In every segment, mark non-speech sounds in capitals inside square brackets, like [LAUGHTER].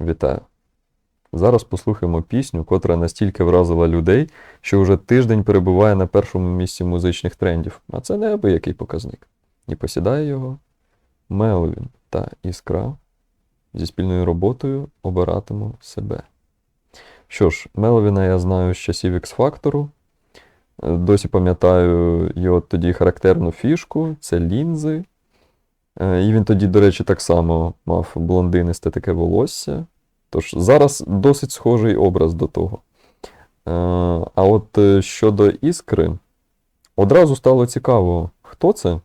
Вітаю! Зараз послухаємо пісню, котра настільки вразила людей, що вже тиждень перебуває на першому місці музичних трендів, а це неабиякий показник. І посідає його Мелвін та Іскра зі спільною роботою обиратиму себе. Що ж, Мелвіна я знаю з часів X-Factor. Досі пам'ятаю його тоді характерну фішку це лінзи. Е, І він тоді, до речі, так само мав блондинисте таке волосся. Тож зараз досить схожий образ до того. Е, А от е, щодо іскри, одразу стало цікаво, хто це.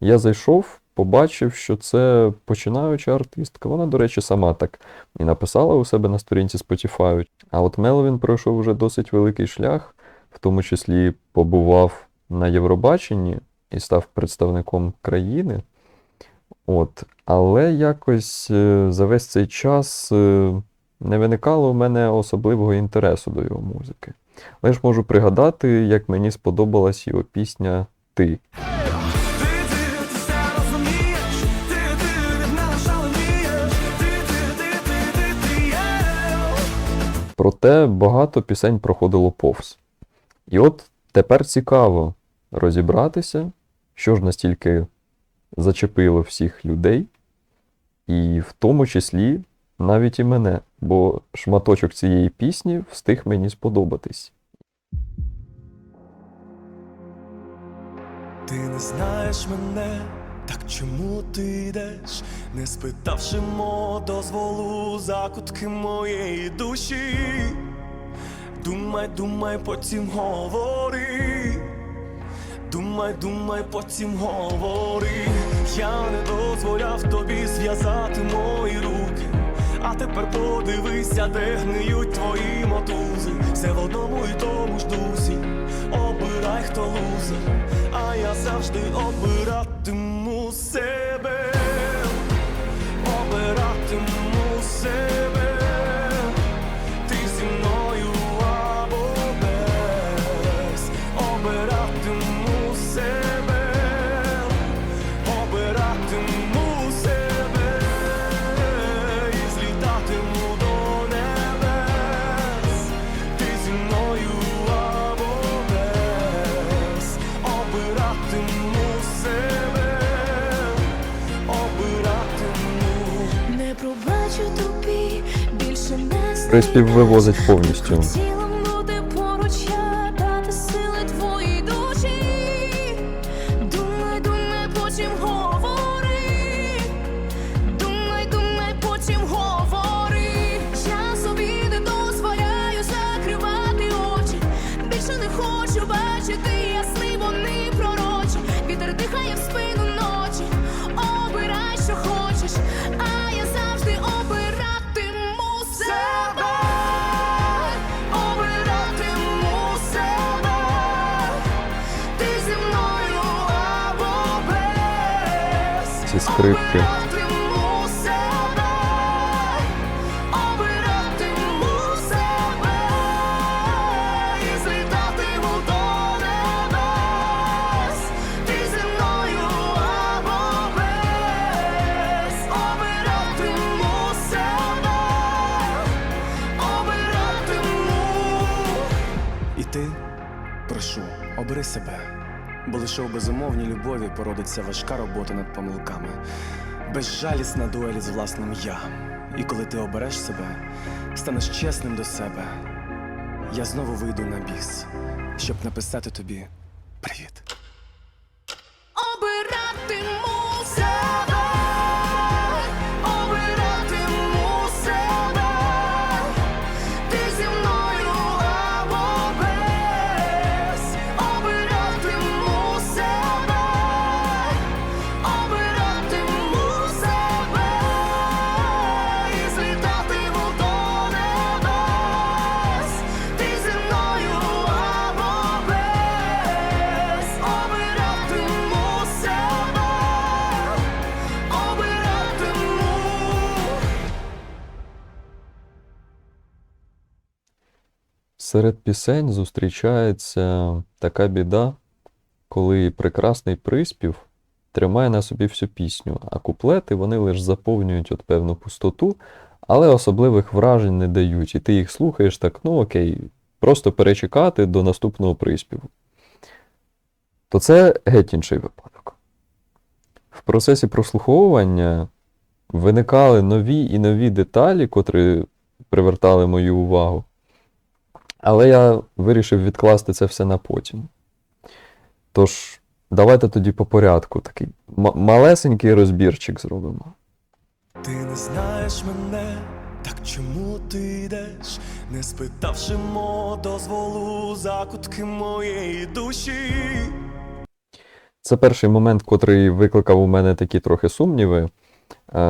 Я зайшов, побачив, що це починаюча артистка. Вона, до речі, сама так і написала у себе на сторінці Spotify. А от Мелвін пройшов уже досить великий шлях, в тому числі побував на Євробаченні і став представником країни. От, але якось е, за весь цей час е, не виникало в мене особливого інтересу до його музики. Але ж можу пригадати, як мені сподобалась його пісня Ти. Проте багато пісень проходило повз. І от тепер цікаво розібратися, що ж настільки зачепило всіх людей, і в тому числі навіть і мене, бо шматочок цієї пісні встиг мені сподобатись. Ти не знаєш мене, так чому ти йдеш, не спитавши мого дозволу закутки моєї душі. Думай, думай, потім говори. Думай, думай, потім говори. Я не дозволяв тобі зв'язати мої руки. А тепер подивися, де гниють твої мотузи. Все в одному і тому ж дусі. Обирай, хто лузер, а я завжди обиратиму себе. Обиратиму себе. Обиратиму. Не пробачу тобі, більше не Приспів вивозить повністю. Без. Лише у безумовній любові породиться важка робота над помилками, безжалісна дуель з власним я. І коли ти обереш себе, станеш чесним до себе, я знову вийду на біс, щоб написати тобі привіт. Серед пісень зустрічається така біда, коли прекрасний приспів тримає на собі всю пісню, а куплети вони лише заповнюють от певну пустоту, але особливих вражень не дають, і ти їх слухаєш так, ну окей, просто перечекати до наступного приспіву. То це геть інший випадок. В процесі прослуховування виникали нові і нові деталі, котрі привертали мою увагу. Але я вирішив відкласти це все на потім. Тож, давайте тоді по порядку такий малесенький розбірчик зробимо. Ти не знаєш мене, так чому ти йдеш, не спитавши мо дозволу закутки моєї душі. Це перший момент, котрий викликав у мене такі трохи сумніви,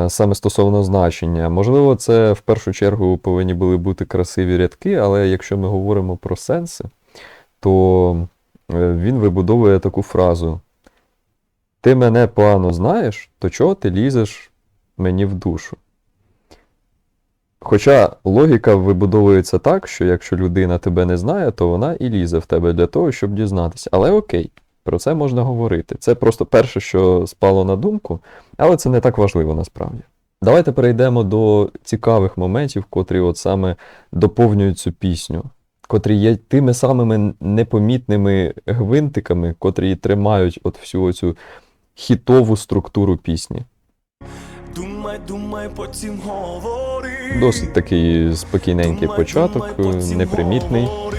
саме стосовно значення. Можливо, це в першу чергу повинні були бути красиві рядки, але якщо ми говоримо про сенси, то е, він вибудовує таку фразу: Ти мене погано знаєш, то чого ти лізеш мені в душу? Хоча логіка вибудовується так, що якщо людина тебе не знає, то вона і лізе в тебе для того, щоб дізнатися. Але окей, про це можна говорити. Це просто перше, що спало на думку, але це не так важливо насправді. Давайте перейдемо до цікавих моментів, котрі от саме доповнюють цю пісню, котрі є тими самими непомітними гвинтиками, котрі тримають от всю оцю хітову структуру пісні. Думай, думай, потім говори. Досить такий спокійненький Думай, початок, думай, непримітний. говори.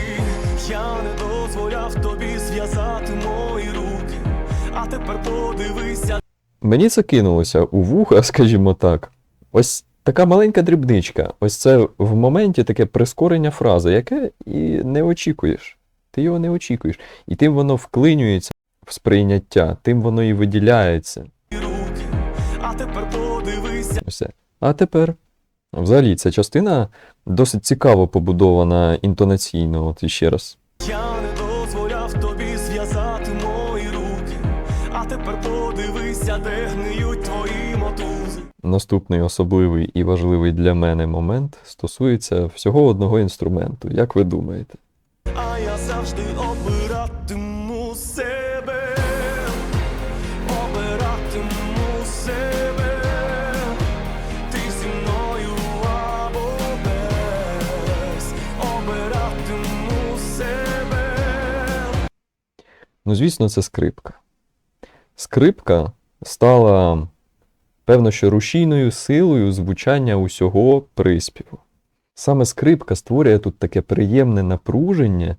Мені це кинулося у вуха, [LAUGHS] скажімо так. Ось така маленька дрібничка. Ось це в моменті таке прискорення фрази, яке і не очікуєш. Ти його не очікуєш. І тим воно вклинюється в сприйняття, тим воно і виділяється. а тепер. А тепер. Взагалі, ця частина досить цікаво побудована інтонаційно, от іще раз. Я Наступний особливий і важливий для мене момент стосується всього одного інструменту. Як ви думаєте? А я завжди обиратиму себе, обиратиму себе, ти зі мною або без, обиратиму себе. Ну, звісно, це скрипка. Скрипка стала, певно, що рушійною силою звучання усього приспіву. Саме скрипка створює тут таке приємне напруження,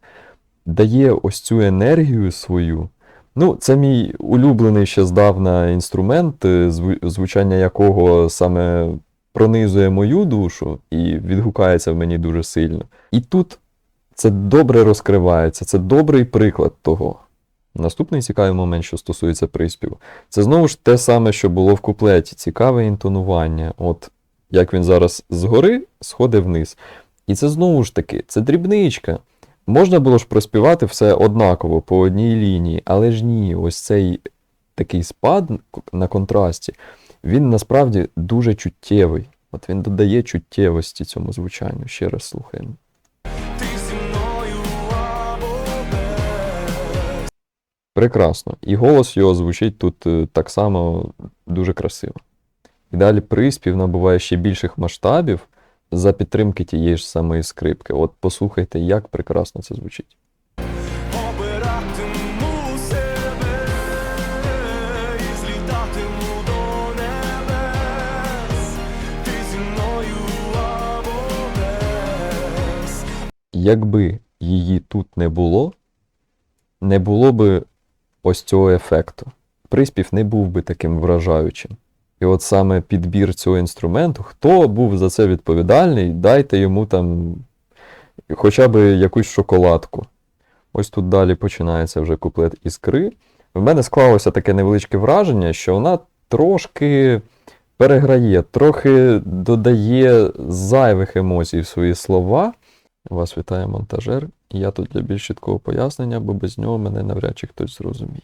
дає ось цю енергію свою. Ну, це мій улюблений ще здавна інструмент, е, звучання якого саме пронизує мою душу і відгукається в мені дуже сильно. І тут це добре розкривається, це добрий приклад того. Наступний цікавий момент, що стосується приспіву, це знову ж те саме, що було в куплеті. Цікаве інтонування. От як він зараз згори сходить вниз. І це знову ж таки, це дрібничка. Можна було ж проспівати все однаково по одній лінії, але ж ні, ось цей такий спад на контрасті, він насправді дуже чуттєвий. От він додає чуттєвості цьому звучанню. Ще раз слухаємо. Прекрасно. І голос його звучить тут е, так само дуже красиво. І далі приспів набуває ще більших масштабів за підтримки тієї ж самої скрипки. От послухайте, як прекрасно це звучить. Якби її тут не було, не було би ось цього ефекту. Приспів не був би таким вражаючим. І от саме підбір цього інструменту, хто був за це відповідальний, дайте йому там хоча б якусь шоколадку. Ось тут далі починається вже куплет іскри. В мене склалося таке невеличке враження, що вона трошки переграє, трохи додає зайвих емоцій в свої слова. Вас вітає монтажер, і я тут для більш чіткого пояснення, бо без нього мене навряд чи хтось зрозуміє.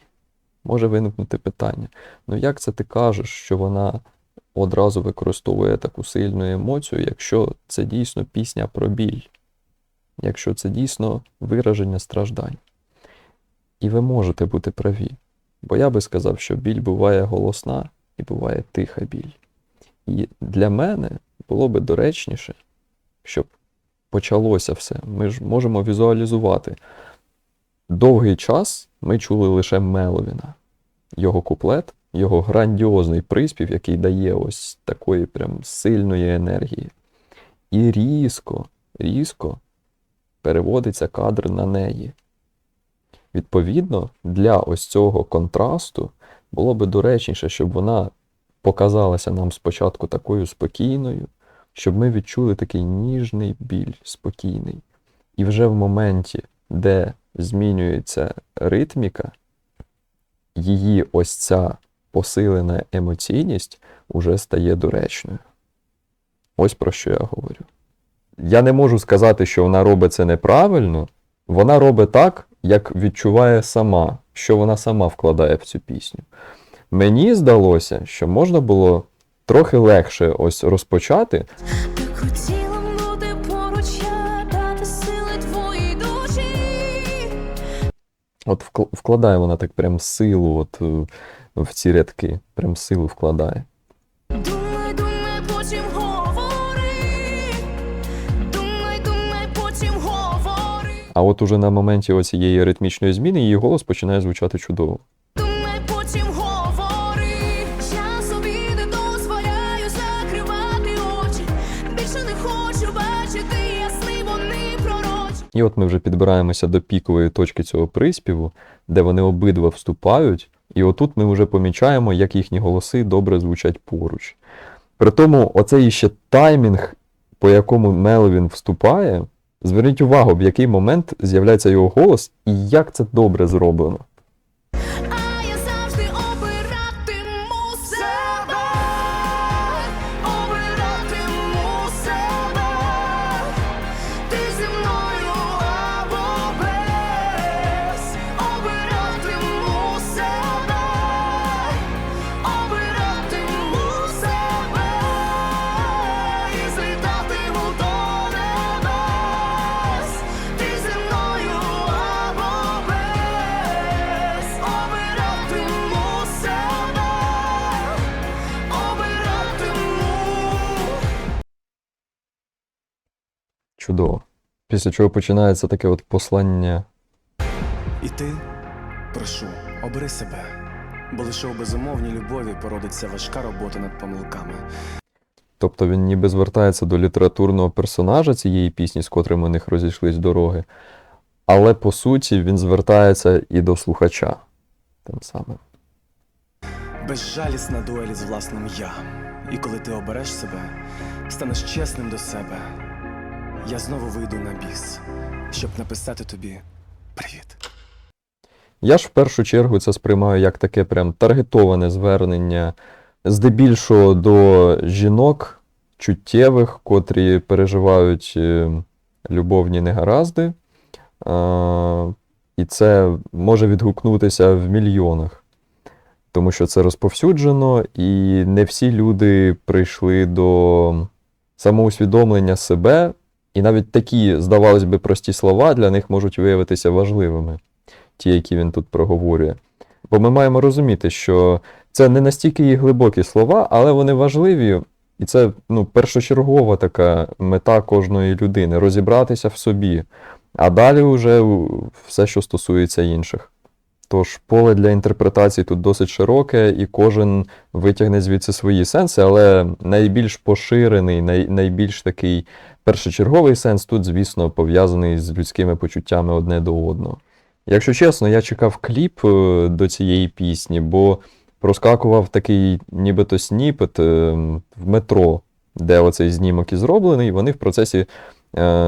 Може виникнути питання: ну як це ти кажеш, що вона одразу використовує таку сильну емоцію, якщо це дійсно пісня про біль, якщо це дійсно вираження страждань? І ви можете бути праві, бо я би сказав, що біль буває голосна і буває тиха біль. І для мене було би доречніше, щоб почалося все. Ми ж можемо візуалізувати. Довгий час ми чули лише Меловіна, його куплет, його грандіозний приспів, який дає ось такої прям сильної енергії. І різко, різко переводиться кадр на неї. Відповідно, для ось цього контрасту було би доречніше, щоб вона показалася нам спочатку такою спокійною, щоб ми відчули такий ніжний біль, спокійний. І вже в моменті, де змінюється ритміка, її ось ця посилена емоційність уже стає доречною. Ось про що я говорю. Я не можу сказати, що вона робить це неправильно. Вона робить так, як відчуває сама, що вона сама вкладає в цю пісню. Мені здалося, що можна було трохи легше ось розпочати, Так хотіла бути поруч, я дати сили твоїй душі. От вкладає вона так прям силу от, е, в ці рядки, прям силу вкладає. Думай, думай, потім говори. Думай, думай, потім говори. А от уже на моменті оцієї ритмічної зміни її голос починає звучати чудово. І от ми вже підбираємося до пікової точки цього приспіву, де вони обидва вступають, і отут ми вже помічаємо, як їхні голоси добре звучать поруч. При тому, оцей ще таймінг, по якому Мелвін вступає, зверніть увагу, в який момент з'являється його голос і як це добре зроблено. Після чого починається таке от послання. І ти, прошу, обери себе, бо лише у безумовній любові породиться важка робота над помилками. Тобто він ніби звертається до літературного персонажа цієї пісні, з котрим у них розійшлись дороги, але по суті він звертається і до слухача тим самим. Безжалісна дуель з власним я. І коли ти обереш себе, станеш чесним до себе. Я знову вийду на біс, щоб написати тобі привіт. Я ж в першу чергу це сприймаю як таке прям таргетоване звернення, здебільшого до жінок чуттєвих, котрі переживають е, любовні негаразди. І це може відгукнутися в мільйонах, тому що це розповсюджено, і не всі люди прийшли до самоусвідомлення себе, і навіть такі, здавалось би, прості слова для них можуть виявитися важливими ті, які він тут проговорює. Бо ми маємо розуміти, що це не настільки і глибокі слова, але вони важливі, і це ну, першочергова така мета кожної людини розібратися в собі, а далі вже все, що стосується інших. Тож поле для інтерпретації тут досить широке, і кожен витягне звідси свої сенси, але найбільш поширений, най, найбільш такий першочерговий сенс тут, звісно, пов'язаний з людськими почуттями одне до одного. Якщо чесно, я чекав кліп е, до цієї пісні, бо проскакував такий нібито сніпет е, в метро, де оцей знімок і зроблений, вони в процесі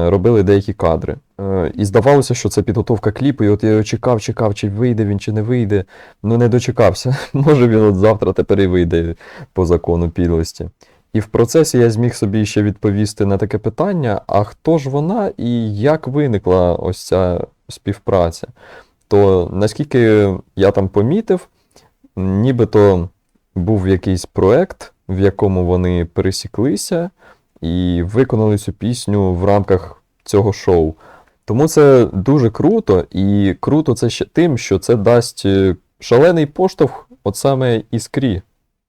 робили деякі кадри. Е, І здавалося, що це підготовка кліпу, і от я його чекав, чекав, чи вийде він, чи не вийде. Ну, не дочекався. [LAUGHS] Може, він от завтра тепер і вийде по закону підлості. І в процесі я зміг собі ще відповісти на таке питання: а хто ж вона і як виникла ось ця співпраця? То наскільки я там помітив, нібито був якийсь проект, в якому вони пересіклися і виконали цю пісню в рамках цього шоу. Тому це дуже круто, і круто це ще тим, що це дасть е, шалений поштовх, от саме іскрі.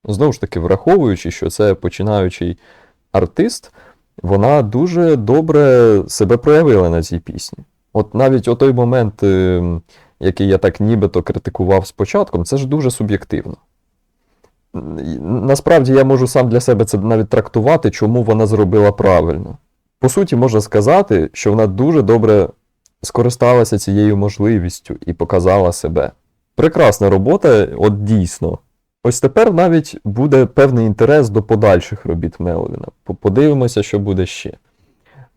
Знову ж таки, враховуючи, що це починаючий артист, вона дуже добре себе проявила на цій пісні. От навіть о той момент, е, який я так нібито критикував спочатку, це ж дуже суб'єктивно. Насправді я можу сам для себе це навіть трактувати, чому вона зробила правильно. По суті, можна сказати, що вона дуже добре скористалася цією можливістю і показала себе. Прекрасна робота, от дійсно. Ось тепер навіть буде певний інтерес до подальших робіт Мелвіна. Подивимося, що буде ще.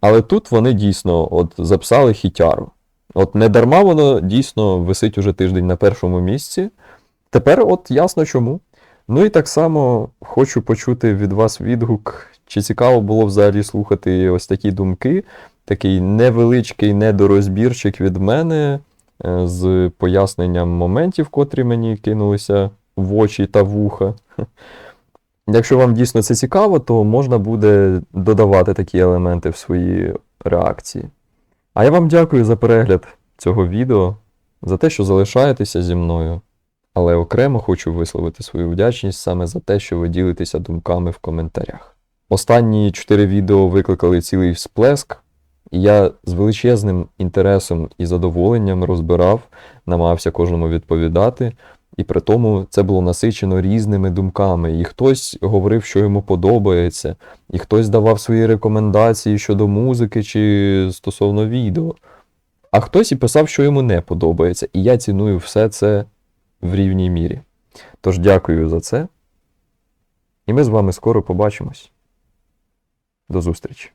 Але тут вони дійсно от записали хітяру. От не дарма воно дійсно висить уже тиждень на першому місці. Тепер от ясно чому. Ну і так само хочу почути від вас відгук, чи цікаво було взагалі слухати ось такі думки, такий невеличкий недорозбірчик від мене е, з поясненням моментів, котрі мені кинулися в очі та вуха. [LAUGHS] Якщо вам дійсно це цікаво, то можна буде додавати такі елементи в свої реакції. А я вам дякую за перегляд цього відео, за те, що залишаєтеся зі мною. Але окремо хочу висловити свою вдячність саме за те, що ви ділитеся думками в коментарях. Останні чотири відео викликали цілий всплеск, і я з величезним інтересом і задоволенням розбирав, намагався кожному відповідати. І при тому це було насичено різними думками. І хтось говорив, що йому подобається, і хтось давав свої рекомендації щодо музики чи стосовно відео. А хтось і писав, що йому не подобається. І я ціную все це в рівній мірі. Тож дякую за це. І ми з вами скоро побачимось. До зустрічі!